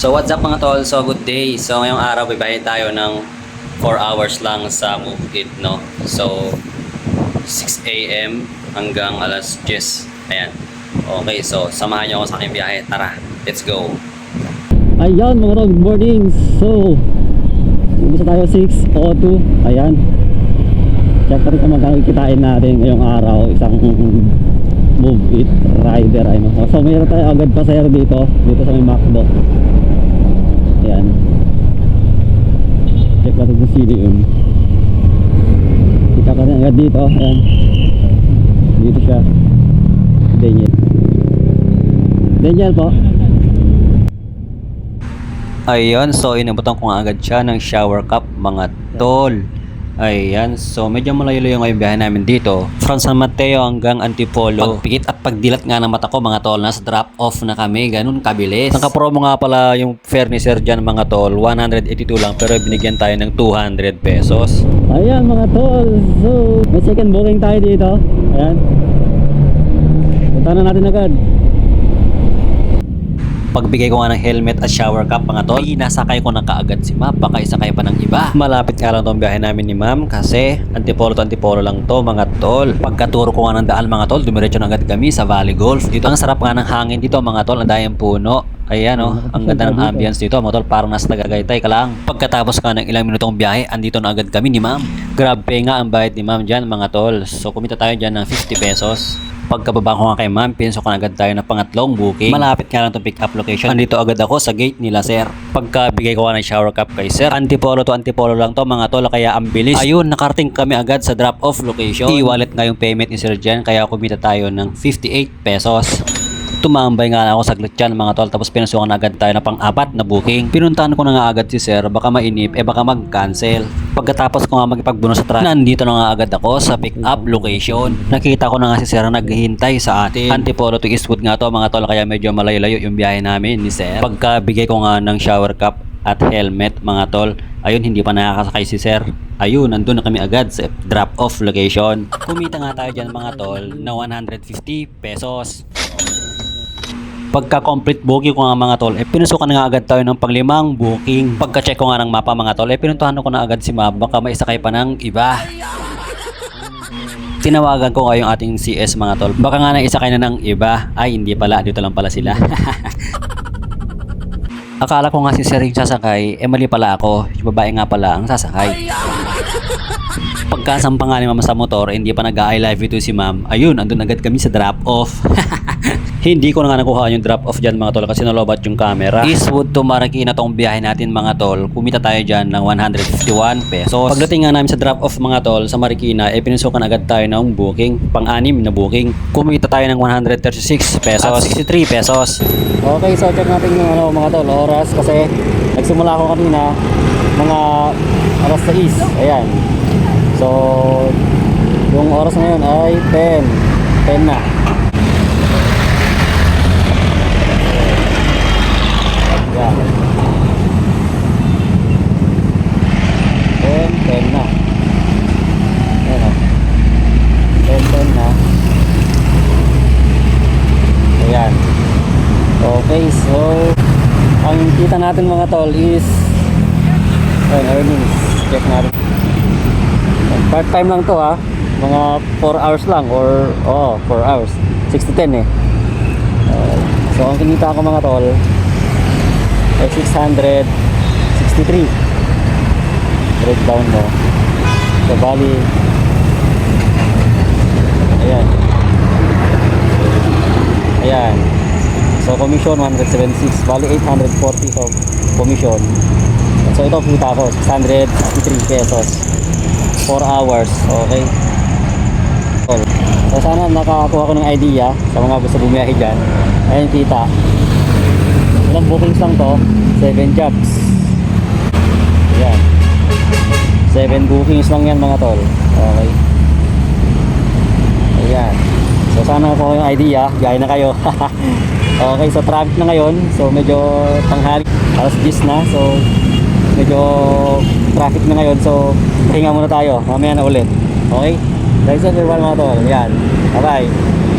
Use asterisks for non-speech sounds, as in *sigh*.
So what's up mga tol? So good day. So ngayong araw bibahin tayo ng 4 hours lang sa It, no? So 6 a.m. hanggang alas 10. Ayan. Okay, so samahan niyo ako sa aking biyahe. Tara, let's go. Ayan mga tol, good morning. So, gusto tayo 6.02. Ayan. Check natin kung magkano kikitain natin ngayong araw. Isang move it rider. Ano. So, mayroon tayo agad pasayro dito. Dito sa may McDo. Ayan. Check natin kung sino yun. Kita ka rin agad dito. Ayan. Dito siya. Daniel. Daniel po. Ayun, so inabutan ko nga agad siya ng shower cup mga tol. Ayan, so medyo malayo-layo ngayon biyahe namin dito. From San Mateo hanggang Antipolo. Pagpikit at pagdilat nga ng mata ko mga tol, nasa drop off na kami, ganun kabilis. Nakapromo nga pala yung fare ni Sir Jan mga tol, 182 lang pero binigyan tayo ng 200 pesos. Ayan mga tol, so may second booking tayo dito. Ayan. Punta na natin agad. Pagbigay ko nga ng helmet at shower cap mga tol, inasakay ko na kaagad si ma'am, baka isakay pa ng iba. Malapit nga lang tong biyahe namin ni ma'am kasi antipolo to antipolo lang to mga tol. Pagkaturo ko nga ng daan mga tol, dumiretso na agad kami sa Valley Golf. Dito ang sarap nga ng hangin dito mga tol, ang dayang puno. Ayan oh, ang ganda ng ambience dito mga tol, parang nasa Tagaytay ka lang. Pagkatapos nga ng ilang minutong biyahe, andito na agad kami ni ma'am. Grabe nga ang bayad ni ma'am dyan mga tol. So kumita tayo dyan ng 50 pesos. Pagkababa ko nga kay ma'am, na agad tayo ng pangatlong booking. Malapit nga lang itong pick up location. Andito agad ako sa gate nila sir. Pagkabigay ko nga ng shower cup kay sir, antipolo to antipolo lang to mga tol, kaya ang bilis. Ayun, nakarating kami agad sa drop off location. I-wallet nga yung payment ni sir dyan, kaya kumita tayo ng 58 pesos. Tumambay nga ako saglit dyan mga tol tapos pinasukan na agad tayo na pang-apat na booking. Pinuntahan ko na nga agad si sir baka mainip eh baka mag-cancel. Pagkatapos ko nga magipagbuno sa truck, nandito na nga agad ako sa pick up location. Nakita ko na nga si sir na naghihintay sa atin. Antipolo to Eastwood nga to mga tol kaya medyo malayo-layo yung biyahe namin ni sir. Pagkabigay ko nga ng shower cap at helmet mga tol, ayun hindi pa nakakasakay si sir. Ayun, nandun na kami agad sa drop off location. Kumita nga tayo dyan mga tol na 150 pesos. Pagka-complete booking ko nga mga tol, eh pinusukan na nga agad tayo ng panglimang booking. Pagka-check ko nga ng mapa mga tol, eh pinuntahan ko na agad si ma'am, baka may isakay pa ng iba. Tinawagan ko nga yung ating CS mga tol. Baka nga na isakay na ng iba. Ay, hindi pala. Dito lang pala sila. *laughs* Akala ko nga si Sir yung sasakay, eh mali pala ako. Yung babae nga pala ang sasakay. Pagkasampa nga ni mama sa motor, hindi pa nag-I love you to si ma'am. Ayun, andun agad kami sa drop off. *laughs* hindi ko na nga nakuha yung drop off dyan mga tol kasi nalobat yung camera. Eastwood to Marikina tong biyahe natin mga tol. Kumita tayo dyan ng 151 pesos. Pagdating nga namin sa drop off mga tol sa Marikina, eh pinusukan agad tayo ng booking. Pang-anim na booking. Kumita tayo ng 136 pesos. At 63 pesos. Okay, so check natin yung ano, mga tol, oras kasi nagsimula ako kanina mga alas 6. Ayan. So, yung oras ngayon ay 10. 10 na. Ayan. 10, 10 na. Ayan o. 10, 10 na. Ayan. Okay, so ang kita natin mga tol is ayun, earnings. Check natin. Part time lang to ha. Mga 4 hours lang or oh, 4 hours. 6 to 10 eh. Uh, so ang kinita ko mga tol ay 663. Breakdown mo. So bali Ayan. Ayan. So commission 176, bali 840 so commission. So ito kita ko 663 pesos. 4 hours, okay. So sana nakakuha ko ng idea sa mga gusto bumiyahe dyan. Ayan kita. Ilang bookings lang to? 7 jobs. Ayan. 7 bookings lang yan mga tol. Okay. Ayan. So sana ko yung idea, gaya na kayo. *laughs* okay, so traffic na ngayon. So medyo tanghali, alas 10 na. So medyo traffic na ngayon. So pahinga muna tayo. Mamaya na ulit. Okay? Guys, everyone mga tol. Ayan. Bye-bye.